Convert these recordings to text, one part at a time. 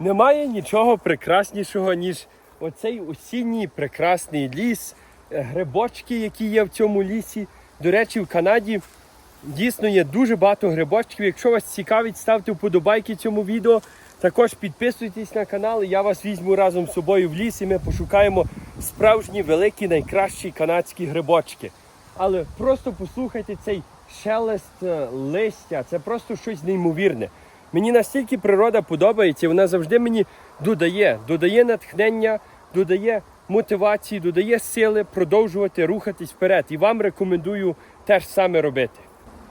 Немає нічого прекраснішого, ніж оцей осінній прекрасний ліс, е, грибочки, які є в цьому лісі. До речі, в Канаді дійсно є дуже багато грибочків. Якщо вас цікавить, ставте вподобайки цьому відео. Також підписуйтесь на канал, я вас візьму разом з собою в ліс, і ми пошукаємо справжні великі, найкращі канадські грибочки. Але просто послухайте цей шелест е, листя, це просто щось неймовірне. Мені настільки природа подобається, вона завжди мені додає, додає натхнення, додає мотивації, додає сили продовжувати рухатись вперед. І вам рекомендую теж саме робити.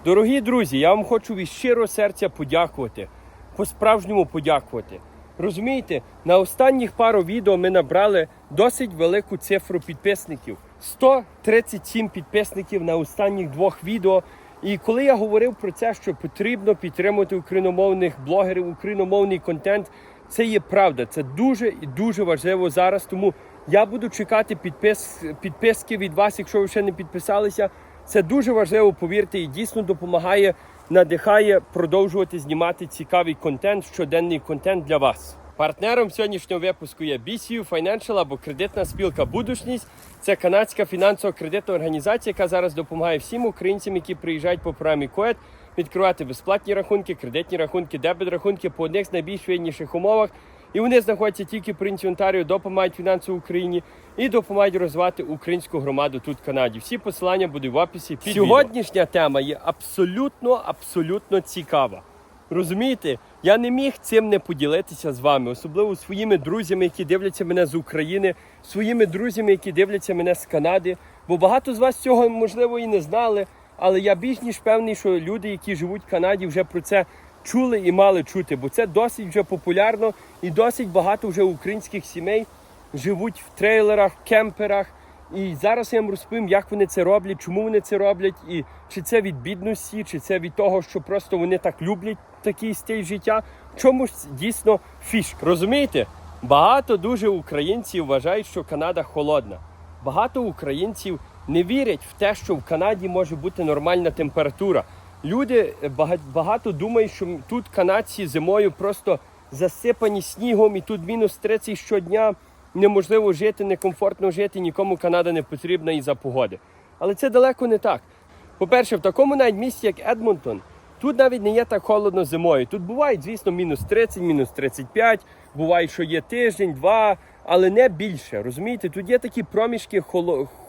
Дорогі друзі, я вам хочу від щирого серця подякувати, по-справжньому подякувати. Розумієте, на останніх пару відео ми набрали досить велику цифру підписників. 137 підписників на останніх двох відео. І коли я говорив про це, що потрібно підтримувати україномовних блогерів, україномовний контент, це є правда. Це дуже і дуже важливо зараз. Тому я буду чекати підпис, підписки від вас, якщо ви ще не підписалися. Це дуже важливо, повірте, і дійсно допомагає, надихає продовжувати знімати цікавий контент, щоденний контент для вас. Партнером сьогоднішнього випуску є BCU Financial або кредитна спілка Будушність. Це канадська фінансово-кредитна організація, яка зараз допомагає всім українцям, які приїжджають по програмі КОЕД, відкривати безплатні рахунки, кредитні рахунки, дебет рахунки по одних з найбільш вигідніших умовах. І вони знаходяться тільки в провінції Онтаріо, допомагають фінансово Україні і допомагають розвивати українську громаду тут в Канаді. Всі посилання будуть в описі. Під Сьогоднішня тема є абсолютно, абсолютно цікава. Розумієте, я не міг цим не поділитися з вами, особливо своїми друзями, які дивляться мене з України, своїми друзями, які дивляться мене з Канади. Бо багато з вас цього можливо і не знали. Але я більш ніж певний, що люди, які живуть в Канаді, вже про це чули і мали чути, бо це досить вже популярно і досить багато вже українських сімей живуть в трейлерах, кемперах. І зараз я вам розповім, як вони це роблять, чому вони це роблять, і чи це від бідності, чи це від того, що просто вони так люблять такий стиль життя. Чому ж дійсно фішка? Розумієте? Багато дуже українців вважають, що Канада холодна. Багато українців не вірять в те, що в Канаді може бути нормальна температура. Люди е, багато думають, що тут канадці зимою просто засипані снігом, і тут мінус 30 щодня неможливо жити, некомфортно жити, нікому Канада не потрібна і за погоди. Але це далеко не так. По-перше, в такому навіть місті, як Едмонтон, тут навіть не є так холодно зимою. Тут бувають, звісно, мінус 30, мінус 35, буває, що є тиждень, два, але не більше. Розумієте, тут є такі проміжки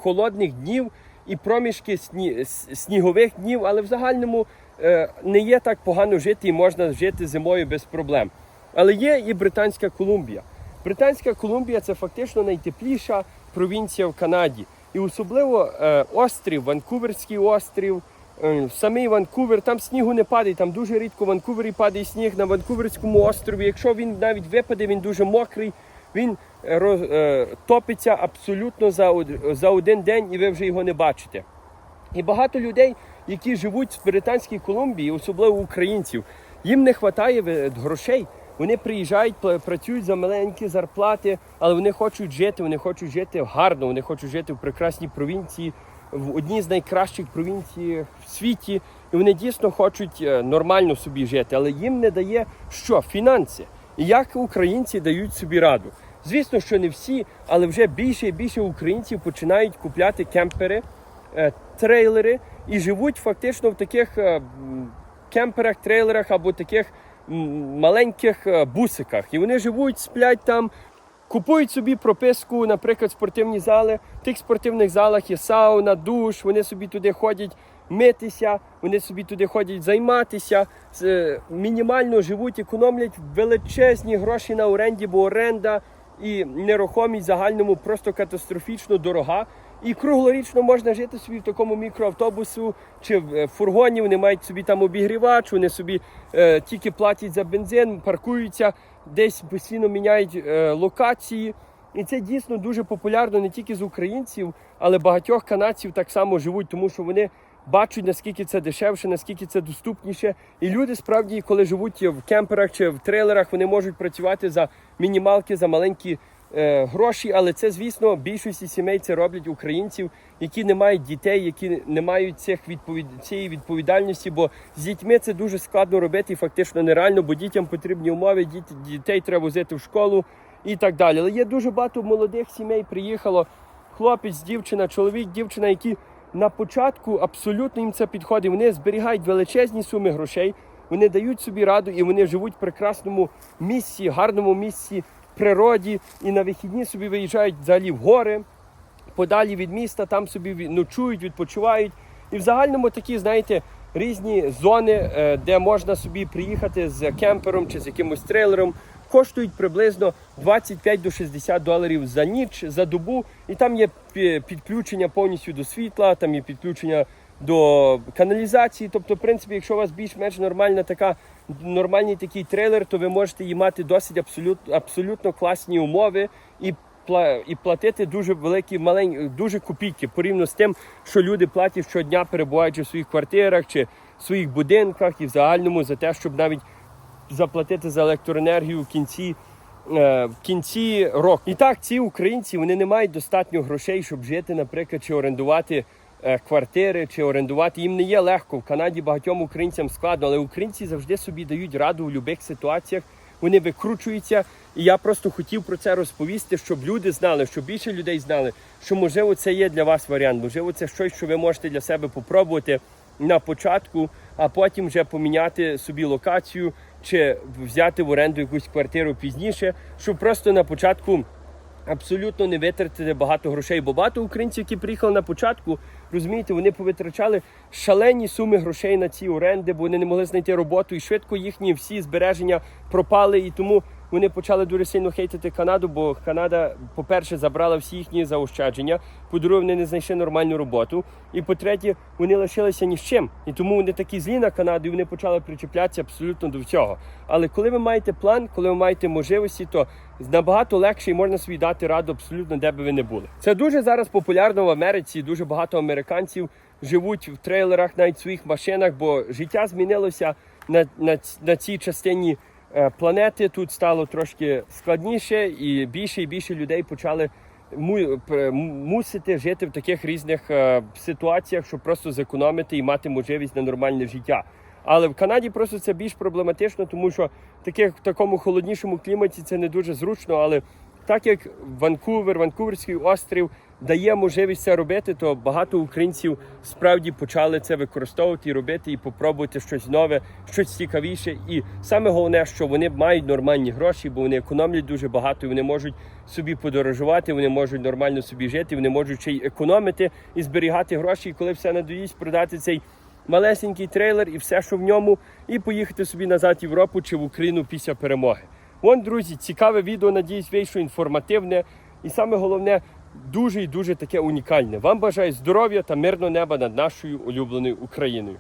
холодних днів і проміжки сні- снігових днів, але в загальному е, не є так погано жити і можна жити зимою без проблем. Але є і Британська Колумбія. Британська Колумбія це фактично найтепліша провінція в Канаді. І особливо е, острів, Ванкуверський острів, е, самий Ванкувер, там снігу не падає, там дуже рідко в Ванкувері падає сніг на Ванкуверському острові. Якщо він навіть випаде, він дуже мокрий, він е, роз, е, топиться абсолютно за, за один день і ви вже його не бачите. І багато людей, які живуть в Британській Колумбії, особливо українців, їм не вистачає грошей. Вони приїжджають, працюють за маленькі зарплати, але вони хочуть жити, вони хочуть жити гарно, вони хочуть жити в прекрасній провінції, в одній з найкращих провінцій в світі. І вони дійсно хочуть е, нормально собі жити, але їм не дає що? Фінанси. І як українці дають собі раду? Звісно, що не всі, але вже більше і більше українців починають купляти кемпери е, трейлери і живуть фактично в таких е, кемперах, трейлерах або таких маленьких е, бусиках. І вони живуть, сплять там, купують собі прописку, наприклад, спортивні зали. В тих спортивних залах є сауна, душ, вони собі туди ходять митися, вони собі туди ходять займатися, е, мінімально живуть, економлять величезні гроші на оренді, бо оренда і нерухомість загальному просто катастрофічно дорога. І круглорічно можна жити собі в такому мікроавтобусу чи в е, фургоні. Вони мають собі там обігрівач, вони собі е, тільки платять за бензин, паркуються, десь постійно міняють е, локації. І це дійсно дуже популярно не тільки з українців, але багатьох канадців так само живуть, тому що вони бачать, наскільки це дешевше, наскільки це доступніше. І люди справді, коли живуть в кемперах чи в трейлерах, вони можуть працювати за мінімалки, за маленькі е, гроші, але це, звісно, більшості сімей це роблять українців, які не мають дітей, які не мають цих відповід... цієї відповідальності, бо з дітьми це дуже складно робити і фактично нереально, бо дітям потрібні умови, діт... дітей треба возити в школу і так далі. Але є дуже багато молодих сімей приїхало, хлопець, дівчина, чоловік, дівчина, які на початку абсолютно їм це підходить. Вони зберігають величезні суми грошей, вони дають собі раду і вони живуть в прекрасному місці, гарному місці, природі, і на вихідні собі виїжджають взагалі в гори, подалі від міста, там собі ночують, відпочивають. І в загальному такі, знаєте, різні зони, е, де можна собі приїхати з кемпером чи з якимось трейлером. Коштують приблизно 25 до 60 доларів за ніч, за добу, і там є підключення повністю до світла, там є підключення до каналізації. Тобто, в принципі, якщо у вас більш-менш нормальна така, нормальний такий трейлер, то ви можете її мати досить абсолютно, абсолютно класні умови і і платити дуже великі маленькі, дуже копійки порівняно з тим, що люди платять щодня, перебуваючи в своїх квартирах чи в своїх будинках і в загальному за те, щоб навіть заплатити за електроенергію в кінці. е, В кінці року. І так, ці українці вони не мають достатньо грошей, щоб жити, наприклад, чи орендувати е, квартири, чи орендувати. Їм не є легко. В Канаді багатьом українцям складно, але українці завжди собі дають раду у будь-яких ситуаціях. Вони викручуються. І я просто хотів про це розповісти, щоб люди знали, щоб більше людей знали, що можливо це є для вас варіант, можливо, це щось, що ви можете для себе попробувати на початку, а потім вже поміняти собі локацію чи взяти в оренду якусь квартиру пізніше, щоб просто на початку абсолютно не витратити багато грошей. Бо багато українців, які приїхали на початку, розумієте, вони повитрачали шалені суми грошей на ці оренди, бо вони не могли знайти роботу, і швидко їхні всі збереження пропали. І тому вони почали дуже сильно хейтити Канаду, бо Канада, по-перше, забрала всі їхні заощадження. По-друге, вони не знайшли нормальну роботу. І по-третє, вони лишилися ні з чим. І тому вони такі злі на Канаду, і вони почали причеплятися абсолютно до всього. Але коли ви маєте план, коли ви маєте можливості, то набагато легше і можна собі дати раду абсолютно де би ви не були. Це дуже зараз популярно в Америці. Дуже багато американців живуть в трейлерах, навіть в своїх машинах, бо життя змінилося на, на, на цій частині планети. Тут стало трошки складніше, і більше і більше людей почали му- мусити жити в таких різних е, ситуаціях, щоб просто зекономити і мати можливість на нормальне життя. Але в Канаді просто це більш проблематично, тому що таких в такому холоднішому кліматі це не дуже зручно. Але так як Ванкувер, Ванкуверський острів дає можливість це робити, то багато українців справді почали це використовувати робити, і попробувати щось нове, щось цікавіше. І саме головне, що вони мають нормальні гроші, бо вони економлять дуже багато, і вони можуть собі подорожувати, вони можуть нормально собі жити, вони можуть ще й економити і зберігати гроші. І коли все надоїсть, продати цей малесенький трейлер і все, що в ньому, і поїхати собі назад в Європу чи в Україну після перемоги. Вон, друзі, цікаве відео, надіюсь, вийшло інформативне. І саме головне, дуже і дуже таке унікальне. Вам бажаю здоров'я та мирного неба над нашою улюбленою Україною.